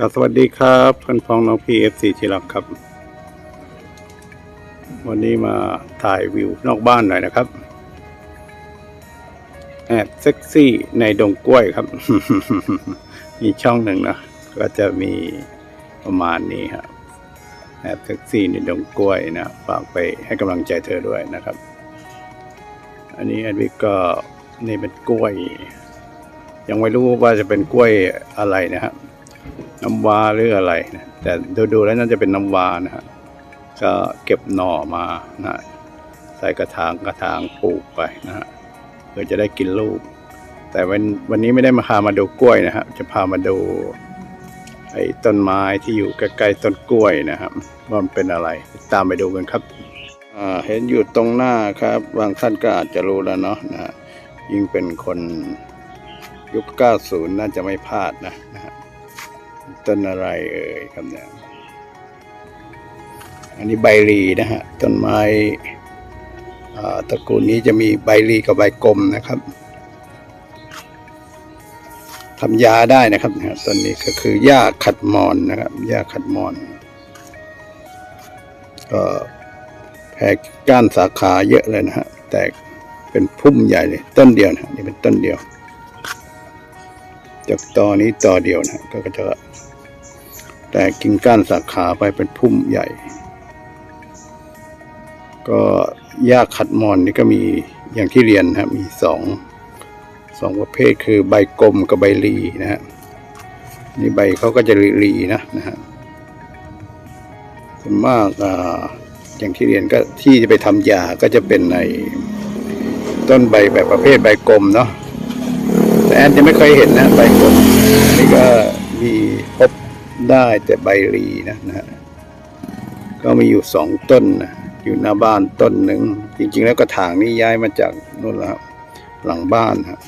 กับสวัสดีครับเพื่อนพ้องน้องพีเอฟซีที่รักครับ วันนี้มาถ่ายวิวนอกบ้านหน่อยนะครับ แอบเซ็กซี่ในดงกล้วยครับ มีช่องหนึ่งนะ ก็จะมีประมาณนี้ครับแอบเซ็กซี่ในดงกล้วยนะฝากไปให้กำลังใจเธอด้วยนะครับ อันนี้แอดวิกก็นี่เป็นกล้วย ยังไม่รู้ว่าจะเป็นกล้วยอะไรนะครับ น้ำว้าหรืออะไรนะแต่ดูๆแล้วน่าจะเป็นน้ำว้านะฮะก็เก็บหน่อมานะใส่กระถางกระถางปลูกไปนะฮะเพื่อจะได้กินลูก แต่วันวันนี้ไม่ได้มาพามาดูกล้วยนะฮะจะพามาดูไอ้ต้นไม้ที่อยู่ใกล้ๆต้นกล้วยนะครับว่ามันเป็นอะไร ตามไปดูกันครับเห็นอยู่ตรงหน้าครับบางท่านก็อาจจะรู้แล้วเนาะนะฮะยิ่งเป็นคนยุค 90 น่าจะไม่พลาดนะนะฮะ ต้นอะไรเอ่ยครับเนี่ยอันนี้ใบรีนะฮะต้นไม้ตระกูลนี้จะมีใบรีกับใบกลมนะครับทำยาได้นะครับนี่ยต้นนี้ก็คือหญ้าขัดมอนนะครับหญ้าขัดมอนก็แผ่ก้านสาขาเยอะเลยนะฮะแตกเป็นพุ่มใหญ่เลยต้นเดียวนะนี่เป็นต้นเดียวจากตอนี้ต่อเดียวนะก็จะ แต่กิ่งก้านสาขาไปเป็นพุ่มใหญ่ ก็หญ้าขัดมอนนี่ก็มีอย่างที่เรียนนะครับมีสองสองประเภทคือใบกลมกับใบรีนะฮะนี่ใบเขาก็จะรีๆนะนะฮะส่วนมากอ่าอย่างที่เรียนก็ที่จะไปทำยาก็จะเป็นในต้นใบแบบประเภทใบกลมเนาะแต่แอนยังไม่เคยเห็นนะใบกลมนนี่ก็มีพบ ได้แต่ใบรีนะนะฮะก็มีอยู่สองต้นนะอยู่หน้าบ้านต้นหนึ่ง จริง ๆ แล้วกระถางนี้ย้ายมาจากนู่นแล้วหลังบ้านครับ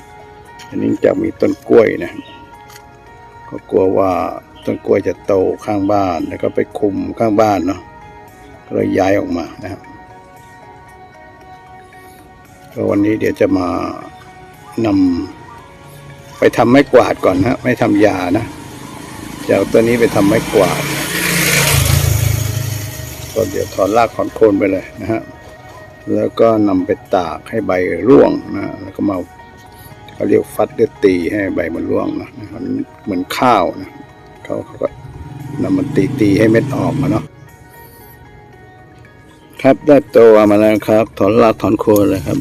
อันนี้จะมีต้นกล้วยนะ ก็กลัวว่าต้นกล้วยจะโตข้างบ้านแล้วก็ไปคุมข้างบ้านเนาะก็เลยย้ายออกมานะครับก็วันนี้เดี๋ยวจะมานำไปทำไม้กวาดก่อนนะไม่ทำยานะ จะเอาตัวนี้ไปทำไม้กวาดก็เดี๋ยวถอนรากถอนโคนไปเลยนะฮะ แล้วก็นำไปตากให้ใบร่วงนะ แล้วก็มาเขาเรียกฟัดเดือตีให้ใบมันร่วงนะมันเหมือนข้าวนะเขาเขาก็นำมันตีตีให้เม็ดออกมาเนาะครับได้ตัวมาแล้วครับ ถอนรากถอนโคนเลยครับ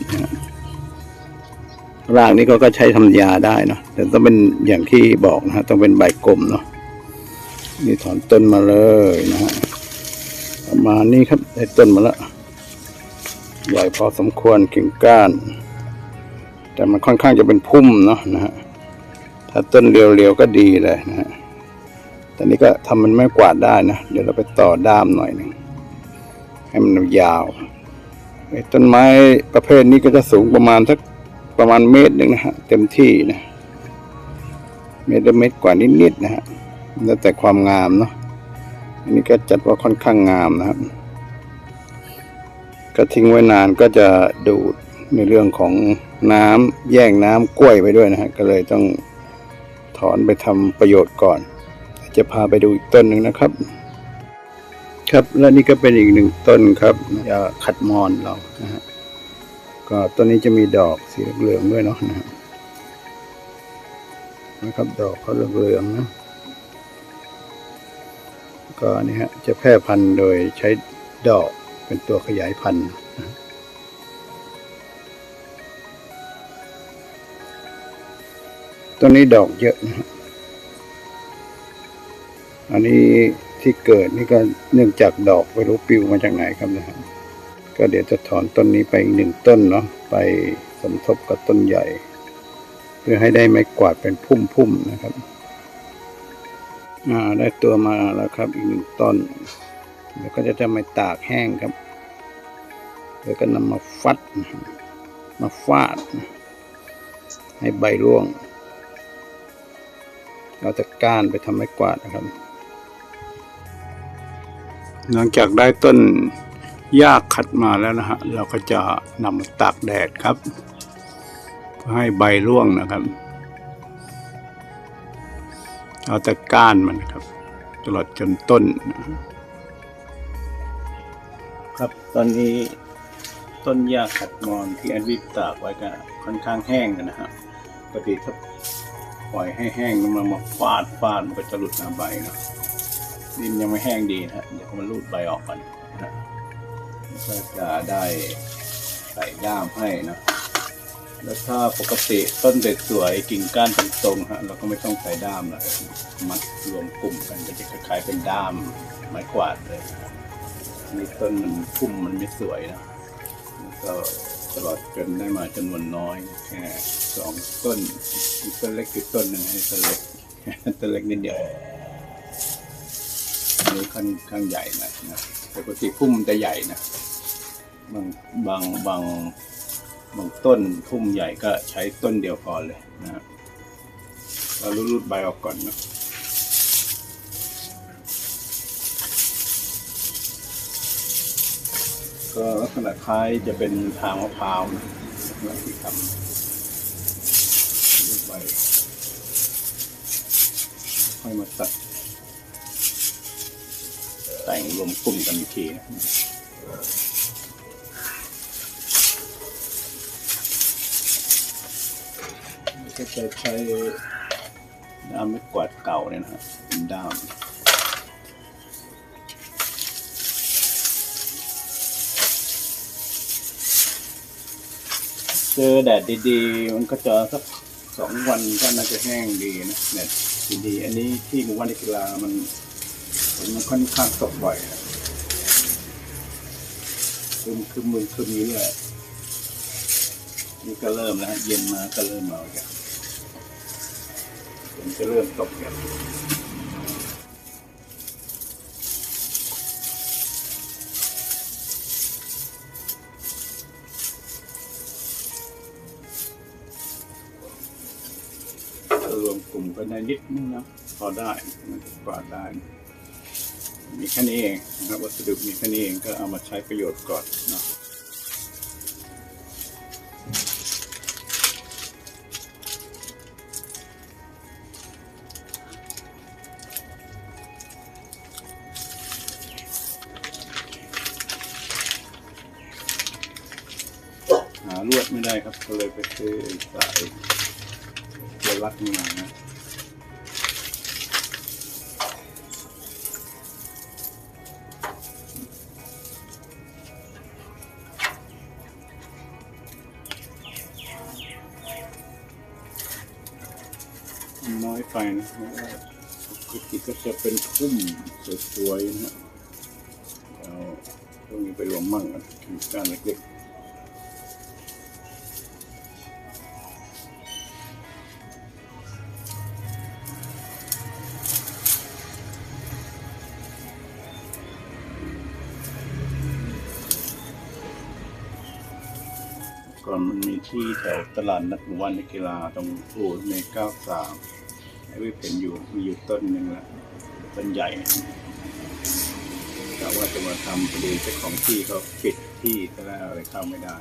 รากนี้ก็ก็ใช้ทำยาได้เนาะแต่ต้องเป็นอย่างที่บอกนะฮะต้องเป็นใบกลมเนาะ นี่ถอนต้นมาเลยนะฮะประมาณนี้ครับได้ต้นมาแล้วใหญ่พอสมควรกิ่งก้าน แต่มันค่อนข้างจะเป็นพุ่มเนาะนะฮะถ้าต้นเรียวๆก็ดีเลยนะฮะแต่นี้ก็ทำมันไม่กวาดได้นะ เดี๋ยวเราไปต่อด้ามหน่อยหนึ่งให้มันยาวต้นไม้ประเภทนี้ก็จะสูงประมาณสักประมาณเมตรหนึ่งนะฮะเต็มที่นะเมตรละเมตรกว่านิดๆนะฮะ แล้วแต่ความงามเนาะอันนี้ก็จัดว่าค่อนข้างงามนะครับ ก็ทิ้งไว้นานก็จะดูดในเรื่องของน้ำแย่งน้ำกล้วยไปด้วยนะฮะก็เลยต้องถอนไปทำประโยชน์ก่อน จะพาไปดูอีกต้นหนึ่งนะครับ ครับและนี่ก็เป็นอีกหนึ่งต้นครับยาขัดมอนเรานะฮะก็ต้นนี้จะมีดอกสีเหลืองด้วยเนาะนะครับนะครับดอกเขาเหลืองๆนะ ก็นี่ฮะจะแพร่พันธุ์โดยใช้ดอกเป็นตัวขยายพันธุ์ต้นนี้ดอกเยอะนะฮะอันนี้ที่เกิดนี่ก็เนื่องจากดอกไม่รู้ปลิวมาจากไหนครับนะครับก็เดี๋ยวจะถอนต้นนี้ไปอีกหนึ่งต้นเนาะไปสมทบกับต้นใหญ่ เพื่อให้ได้ไม้กวาดเป็นพุ่มๆนะครับ อ่าได้ตัวมาแล้วครับอีกหนึ่งต้นแล้วก็จะจะมาตากแห้งครับ แล้วก็นำมาฟัด มาฟาด ให้ใบร่วง เราจะก้านไปทำไม้กวาดนะครับ หลังจากได้ต้นหญ้าขัดมาแล้วนะฮะ เราก็จะนำมาตากแดดครับ เพื่อให้ใบร่วงนะครับ เอาแต่ก้านมันนะครับ ตลอดจนต้น ครับตอนนี้ต้นหญ้าขัดมอนที่แอดวิปตากไว้ก็ค่อนข้างแห้งนะฮะปกติถ้าปล่อยให้แห้งแล้วมันมาฟาดฟาดมันก็จะหลุดหน้าใบนะดินยังไม่แห้งดีนะเดี๋ยวมันรูดใบออกก่อนนะก็จะได้ใส่ย่ามให้นะ แล้วถ้าปกติต้นเด็ดสวยๆกิ่งก้านตรงๆฮะเราก็ไม่ต้องใส่ด้ามนะมัดรวมกลุ่มกันก็จะคล้ายๆเป็นด้ามไม้กวาดเลยนี่ต้นมันพุ่มมันไม่สวยนะแล้วก็ตลอดจนได้มาจำนวนน้อยแค่สองต้นมีต้นเล็กอยู่ต้นหนึ่งให้ต้นเล็กต้นเล็กนิดเดียวอันนี้ค่อนข้างใหญ่หนะนะปกติพุ่มมันจะใหญ่นะบางบางบาง บางต้นพุ่มใหญ่ก็ใช้ต้นเดียวพอเลยนะครับเรารูดใบออกก่อนนะก็ลักษณะคล้ายจะเป็นทางมะพร้าวนะลักษณะที่ทำรูดใบค่อยมาตัดแต่งรวมกลุ่มกันอีกทีนะ ก็จะใช้ด้ามไม้กวาดเก่าเนี่ยนะฮะเป็นด้ามเจอแดดดีๆ มันก็จะสักสองวันก็น่าจะแห้งดีนะแดดดีๆอันนี้ที่หมู่บ้านกีฬามันมันค่อนข้างตกบ่อยนะคืมคืมมือคืมนี้เลยนี่ก็เริ่มแล้วเย็นมาก็เริ่มมาแล้ว จะเริ่มตกแล้วรวมกลุ่มกันได้นิดนึงนะพอได้มันจะกวาดได้ มีแค่นี้เองนะครับวัสดุมีแค่นี้เองก็เอามาใช้ประโยชน์ก่อนเนาะ ลวดไม่ได้ครับก็เลยไปซื้อสายตัวรัดมานะน้อยไปนะเพราะว่าปกติก็จะเป็นพุ่มสวยๆนะฮะเอาตรงนี้ไปรวมมั่งกันการเล็กๆ ก่อนมันมีที่แถวตลาดนัดหมู่บ้านนักกีฬาตรงอู่ในเก้าสามไอ้วิเห็นอยู่มีอยู่ต้นหนึ่งละต้นใหญ่แต่ว่าจะมาทำพอดีเจ้าของที่เขาปิดที่ก็แล้วอะไรเข้าไม่ได้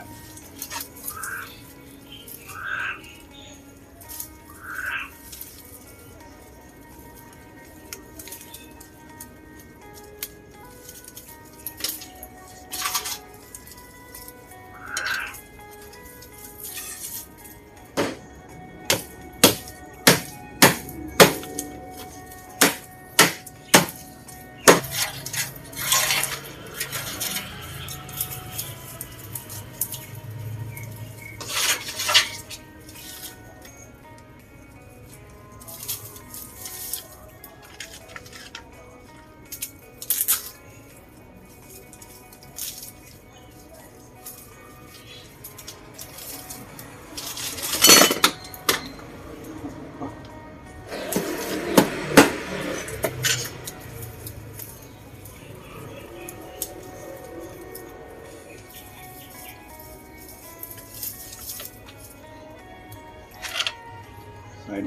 สาย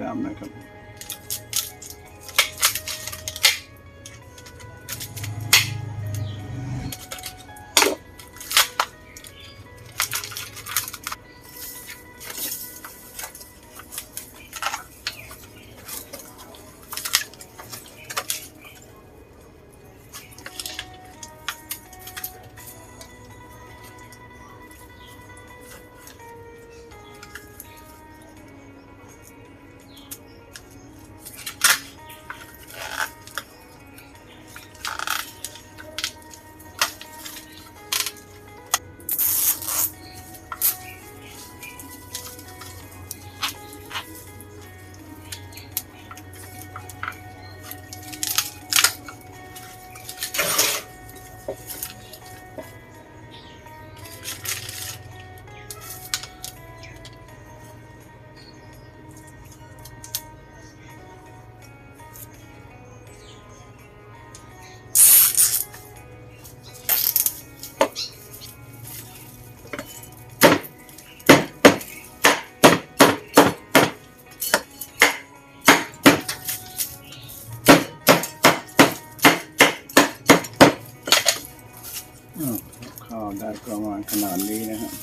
ข้าวได้ประมาณขนาดนี้นะครับ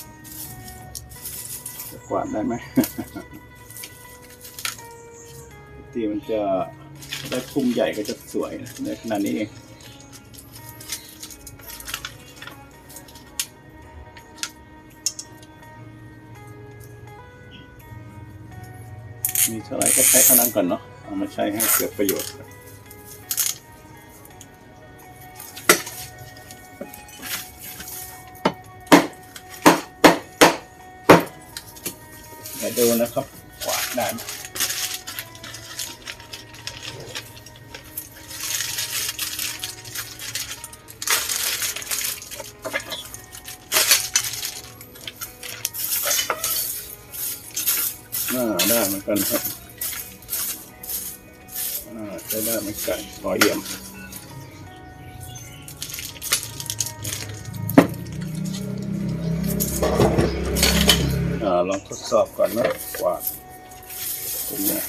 จะกวาดได้ไหมทีมันจะได้พุ่มใหญ่ก็จะสวยนะในขนาดนี้เองมีเท่าไรก็ใช้เท่านั้นก่อนเนาะเอามาใช้ให้เกิดประโยชน์ ดูนะครับกวาดได้ไหมอ่าได้เหมือนกันครับอ่าใช้ได้เหมือนกันพอเยี่ยม องทดสอบก่อนนะกวาดตรงเนี้ย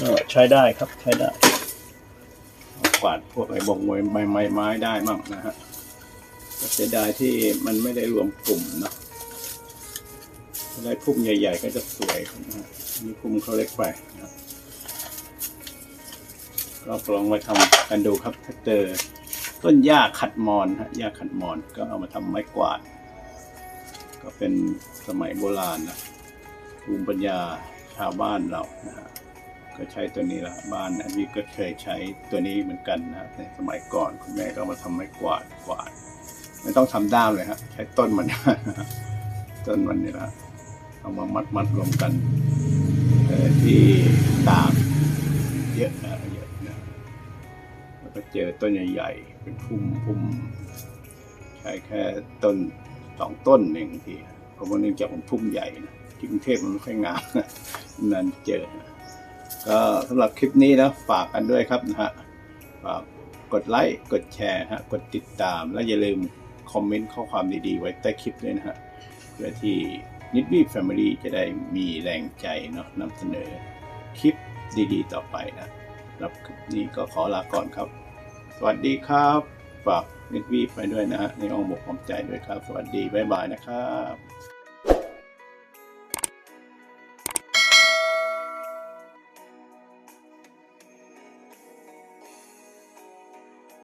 ก็ใช้ได้ครับใช้ได้กวาดพวกไอ้บงไม้ไม้ไม้ไม้ได้มั่งนะฮะเสียดายที่มันไม่ได้รวมกลุ่มเนาะ ได้พุ่มใหญ่ ๆ ก็จะสวยนะฮะอันนี่พุ่มเขาเล็กไปนะครับก็ลองไปทำกันดูครับถ้าเจอต้นหญ้าขัดมอนฮะหญ้าขัดมอนก็เอามาทำไม้กวาด ก็เป็นสมัยโบราณนะภูมิปัญญาชาวบ้านเรานะฮะก็ใช้ตัวนี้ละบ้านอันนี้ก็เคยใช้ตัวนี้เหมือนกันนะในสมัยก่อนคุณแม่ก็มาทำไม้กวาดกวาดไม่ต้องทำด้ามเลยครับใช้ต้นมันต้นมันนี่แหละ เอามามัดมัดรวมกันเอ่ที่ตากเยอะนะเยอะนะแล้วก็เจอต้นใหญ่ๆ เป็นพุ่มพุ่มใช้แค่ต้นสองต้นเองทีเพราะว่าเนื่องจากมันพุ่มใหญ่นะที่กรุงเทพมันไม่ค่อยงามนั่นเจอนะก็สำหรับคลิปนี้นะฝากกันด้วยครับนะฮะฝากกดไลค์กดแชร์ฮะกดติดตามและอย่าลืมคอมเมนต์ข้อความดีๆ ไว้ใต้คลิปด้วยนะฮะเพื่อที่ นิด y ี a แฟมิลี่จะได้มีแรงใจเนาะนำเสนอคลิปดีๆ ต่อไปนะรับคลิปนี้ก็ขอลาก่อนครับ สวัสดีครับ ฝากนิดวีไปด้วยนะฮะในอ้อมอกความใจด้วยครับ สวัสดี บ๊ายบายนะครับ